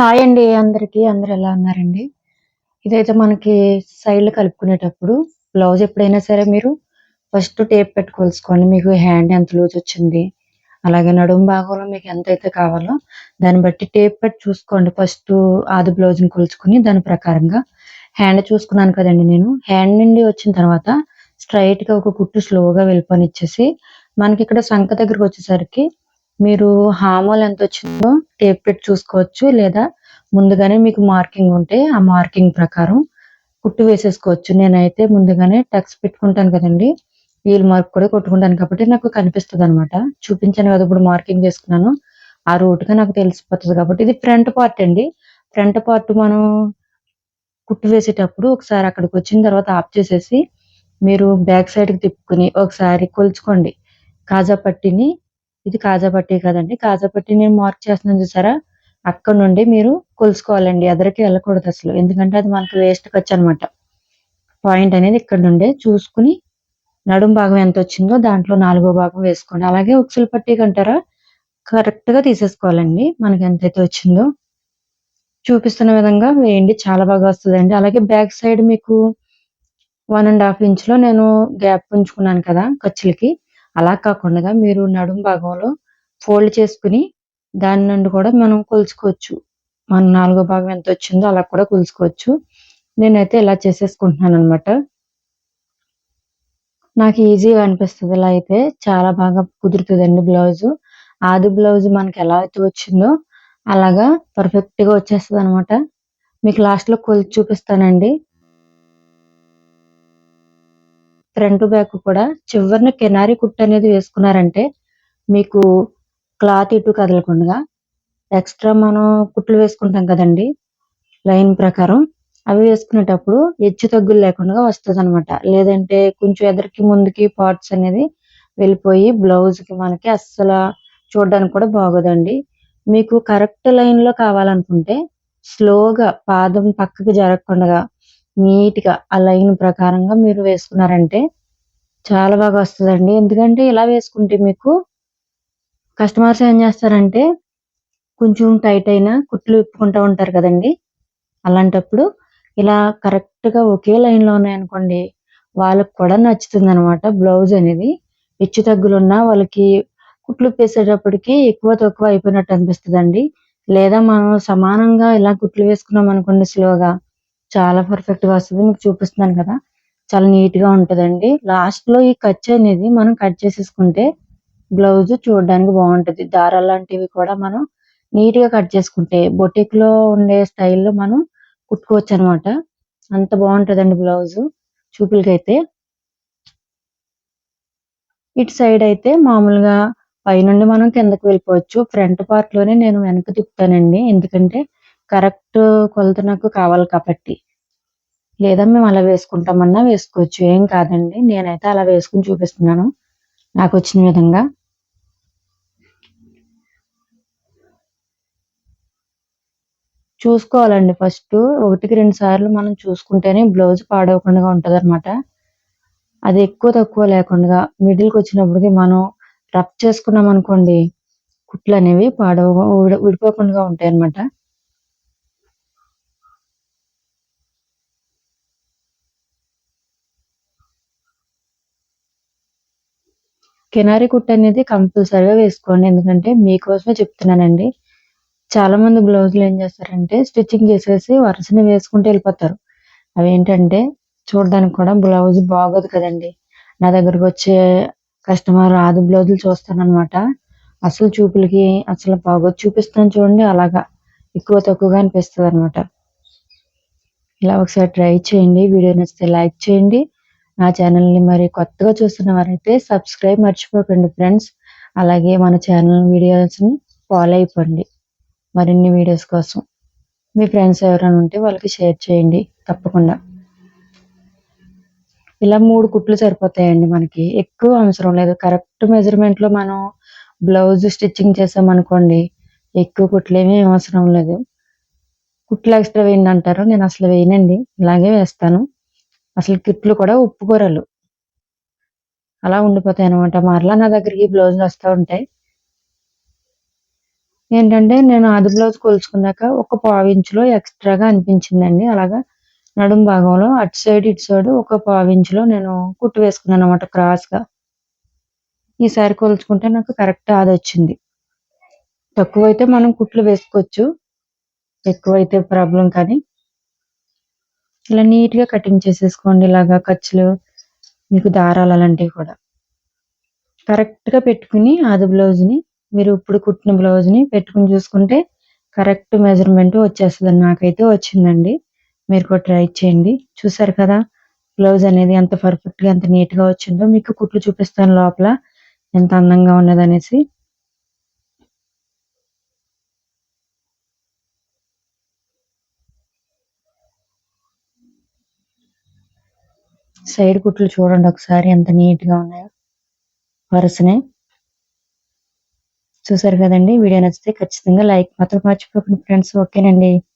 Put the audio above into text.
Hi అండి అందరికీ. అందరు ఎలా ఉన్నారండి? ఇదైతే మనకి సైడ్లు కలుపుకునేటప్పుడు బ్లౌజ్ ఎప్పుడైనా సరే మీరు ఫస్ట్ టేప్ పెట్టి మీకు హ్యాండ్ ఎంత లూజ్ వచ్చింది అలాగే నడుము భాగంలో మీకు ఎంత అయితే కావాలో దాన్ని బట్టి టేప్ పెట్టి చూసుకోండి. ఫస్ట్ ఆది బ్లౌజ్ని కొలుచుకుని దాని ప్రకారంగా హ్యాండ్ చూసుకున్నాను కదండి నేను. హ్యాండ్ నుండి వచ్చిన తర్వాత స్ట్రైట్గా ఒక కుట్టు స్లోగా వెళ్ళిపోనిచ్చేసి మనకి ఇక్కడ సంఖ దగ్గరకు వచ్చేసరికి మీరు హార్మోల్ ఎంత వచ్చిందో టేప్ పెట్టి చూసుకోవచ్చు లేదా ముందుగానే మీకు మార్కింగ్ ఉంటే ఆ మార్కింగ్ ప్రకారం కుట్టు వేసేసుకోవచ్చు. నేనైతే ముందుగానే టక్స్ పెట్టుకుంటాను కదండి. వీల్ మార్క్ కూడా కొట్టుకుంటాను కాబట్టి నాకు కనిపిస్తుంది అనమాట చూపించాను కదా ఇప్పుడు మార్కింగ్ చేసుకున్నాను. ఆ రూట్గా నాకు తెలిసిపోతుంది కాబట్టి ఇది ఫ్రంట్ పార్ట్ అండి. ఫ్రంట్ పార్ట్ మనం కుట్టు వేసేటప్పుడు ఒకసారి అక్కడికి వచ్చిన తర్వాత ఆఫ్ చేసేసి మీరు బ్యాక్ సైడ్కి తిప్పుకుని ఒకసారి కొలుచుకోండి. కాజా పట్టిని ఇది కాజాపట్టి కదండి. కాజాపట్టి నేను మార్క్ చేస్తున్నాను చూసారా? అక్కడ నుండి మీరు కొలుసుకోవాలండి. ఎదరికి వెళ్ళకూడదు అసలు. ఎందుకంటే అది మనకి వేస్ట్ ఖర్చు అనమాట పాయింట్ అనేది ఇక్కడ నుండే చూసుకుని నడుం భాగం ఎంత వచ్చిందో దాంట్లో నాలుగో భాగం వేసుకోండి. అలాగే ఉక్సులు పట్టీ కంటారా? కరెక్ట్గా తీసేసుకోవాలండి. మనకి ఎంతైతే వచ్చిందో చూపిస్తున్న విధంగా వేయండి. చాలా బాగా వస్తుందండి. అలాగే బ్యాక్ సైడ్ మీకు వన్ అండ్ హాఫ్ ఇంచ్లో నేను గ్యాప్ ఉంచుకున్నాను కదా ఖర్చులకి. అలా కాకుండా మీరు నడుం భాగంలో ఫోల్డ్ చేసుకుని దాని నుండి కూడా మనం కొలుచుకోవచ్చు. మన నాలుగో భాగం ఎంత వచ్చిందో అలా కూడా కొలుచుకోవచ్చు. నేనైతే ఇలా చేసేసుకుంటున్నాను అనమాట నాకు ఈజీగా అనిపిస్తుంది ఇలా అయితే. చాలా బాగా కుదురుతుందండి బ్లౌజు. ఆది బ్లౌజ్ మనకి ఎలా అయితే వచ్చిందో అలాగా పర్ఫెక్ట్గా వచ్చేస్తుంది అనమాట మీకు లాస్ట్లో కొలిచి చూపిస్తానండి. ఫ్రంట్ బ్యాక్ కూడా చివరిన కెనారీ కుట్టు అనేది వేసుకున్నారంటే మీకు క్లాత్ ఇటు కదలకుండా ఎక్స్ట్రా మనం కుట్లు వేసుకుంటాం కదండి లైన్ ప్రకారం. అవి వేసుకునేటప్పుడు హెచ్చు తగ్గులు లేకుండా వస్తుంది అనమాట లేదంటే కొంచెం ఎదరికి ముందుకి పార్ట్స్ అనేది వెళ్ళిపోయి బ్లౌజ్కి మనకి అస్సలు చూడడానికి కూడా బాగోదండి. మీకు కరెక్ట్ లైన్లో కావాలనుకుంటే స్లోగా పాదం పక్కకి జరగకుండా నీట్గా ఆ లైన్ ప్రకారంగా మీరు వేసుకున్నారంటే చాలా బాగా వస్తుందండి. ఎందుకంటే ఇలా వేసుకుంటే మీకు కస్టమర్స్ ఏం చేస్తారంటే కొంచెం టైట్ అయినా కుట్లు ఇప్పుకుంటూ ఉంటారు కదండి. అలాంటప్పుడు ఇలా కరెక్ట్గా ఒకే లైన్లో ఉన్నాయనుకోండి వాళ్ళకి కూడా నచ్చుతుంది అనమాట బ్లౌజ్ అనేది. హెచ్చు తగ్గులున్నా వాళ్ళకి కుట్లు వేసేటప్పటికి ఎక్కువ తక్కువ అయిపోయినట్టు అనిపిస్తుందండి. లేదా మనం సమానంగా ఇలా కుట్లు వేసుకున్నాం అనుకోండి స్లోగా చాలా పర్ఫెక్ట్గా వస్తుంది. మీకు చూపిస్తున్నాను కదా. చాలా నీట్గా ఉంటదండి. లాస్ట్లో ఈ ఖర్చు అనేది మనం కట్ చేసేసుకుంటే బ్లౌజ్ చూడడానికి బాగుంటది. దారాలు లాంటివి కూడా మనం నీట్గా కట్ చేసుకుంటే బొటిక్లో ఉండే స్టైల్లో మనం కుట్టుకోవచ్చు అనమాట అంత బాగుంటదండి బ్లౌజ్ చూపులకైతే. ఇటు సైడ్ అయితే మామూలుగా పైనుండి మనం కిందకి వెళ్ళిపోవచ్చు. ఫ్రంట్ పార్ట్లోనే నేను వెనక తిప్పుతానండి. ఎందుకంటే కరెక్ట్ కొలత నాకు కావాలి కాబట్టి. లేదా మేము అలా వేసుకుంటామన్నా వేసుకోవచ్చు. ఏం కాదండి. నేనైతే అలా వేసుకుని చూపిస్తున్నాను. నాకు వచ్చిన విధంగా. చూసుకోవాలండి ఫస్ట్. ఒకటికి రెండు సార్లు మనం చూసుకుంటేనే బ్లౌజ్ పాడవకుండా ఉంటుంది అనమాట అది ఎక్కువ తక్కువ లేకుండా మిడిల్కి వచ్చినప్పటికి మనం రఫ్ చేసుకున్నాం అనుకోండి కుట్లు అనేవి పాడవ విడిపోకుండా ఉంటాయి అనమాట కినారి కుట్టు అనేది కంపల్సరీగా వేసుకోండి. ఎందుకంటే మీకోసమే చెప్తున్నానండి. చాలా మంది బ్లౌజులు ఏం చేస్తారంటే స్టిచ్చింగ్ చేసేసి వరుసని వేసుకుంటూ వెళ్ళిపోతారు. అవి ఏంటంటే చూడడానికి కూడా బ్లౌజ్ బాగోదు కదండి. నా దగ్గరకు వచ్చే కస్టమర్ ఆది బ్లౌజులు చూస్తానన్నమాట. అసలు చూపులకి అసలు బాగోదు. చూపిస్తాను చూడండి అలాగా ఎక్కువ తక్కువగా అనిపిస్తుంది అనమాట ఇలా ఒకసారి ట్రై చేయండి. వీడియో నచ్చితే లైక్ చేయండి. నా ఛానల్ని మరి కొత్తగా చూస్తున్న వారైతే సబ్స్క్రైబ్ మర్చిపోకండి ఫ్రెండ్స్ అలాగే మన ఛానల్ వీడియోస్ని ఫాలో అయిపోండి. మరిన్ని వీడియోస్ కోసం మీ ఫ్రెండ్స్ ఎవరైనా ఉంటే వాళ్ళకి షేర్ చేయండి తప్పకుండా. ఇలా మూడు కుట్లు సరిపోతాయండి మనకి. ఎక్కువ అవసరం లేదు. కరెక్ట్ మెజర్మెంట్లో మనం బ్లౌజ్ స్టిచ్చింగ్ చేసామనుకోండి ఎక్కువ కుట్లు అవసరం లేదు. కుట్లు ఎక్స్ట్రా వేయండి అంటారు. నేను అసలు వేయనండి. ఇలాగే వేస్తాను. అసలు కిట్లు కూడా ఉప్పుకూరలు అలా ఉండిపోతాయి అనమాట మరలా. నా దగ్గరికి బ్లౌజులు వస్తూ ఉంటాయి. ఏంటంటే నేను ఆది బ్లౌజ్ కొలుచుకున్నాక ఒక పావు ఇంచులో ఎక్స్ట్రాగా అనిపించిందండి. అలాగా నడుం భాగంలో అటు సైడ్ ఇటు సైడ్ ఒక పావు ఇంచులో నేను కుట్టు వేసుకున్నాను అనమాట క్రాస్గా ఈసారి కొలుచుకుంటే నాకు కరెక్ట్ అది వచ్చింది. తక్కువైతే మనం కుట్లు వేసుకోవచ్చు. ఎక్కువైతే ప్రాబ్లం కానీ ఇలా నీట్గా కటింగ్ చేసేసుకోండి ఇలాగా ఖర్చులు మీకు దారాలు అలాంటివి కూడా. కరెక్ట్గా పెట్టుకుని ఆది బ్లౌజ్ని మీరు ఇప్పుడు కుట్టిన బ్లౌజ్ని పెట్టుకుని చూసుకుంటే కరెక్ట్ మెజర్మెంట్ వచ్చేస్తుంది. నాకైతే వచ్చిందండి. మీరు కూడా ట్రై చేయండి. చూసారు కదా బ్లౌజ్ అనేది ఎంత పర్ఫెక్ట్గా ఎంత నీట్గా వచ్చిందో. మీకు కుట్లు చూపిస్తాను లోపల. ఎంత అందంగా ఉన్నదనేసి. సైడ్ కుట్లు చూడండి ఒకసారి ఎంత నీట్గా ఉన్నాయో. వరుసనే. చూసారు కదండి? వీడియో నచ్చితే ఖచ్చితంగా లైక్ మాత్రం మర్చిపోకండి ఫ్రెండ్స్. ఓకేనండి.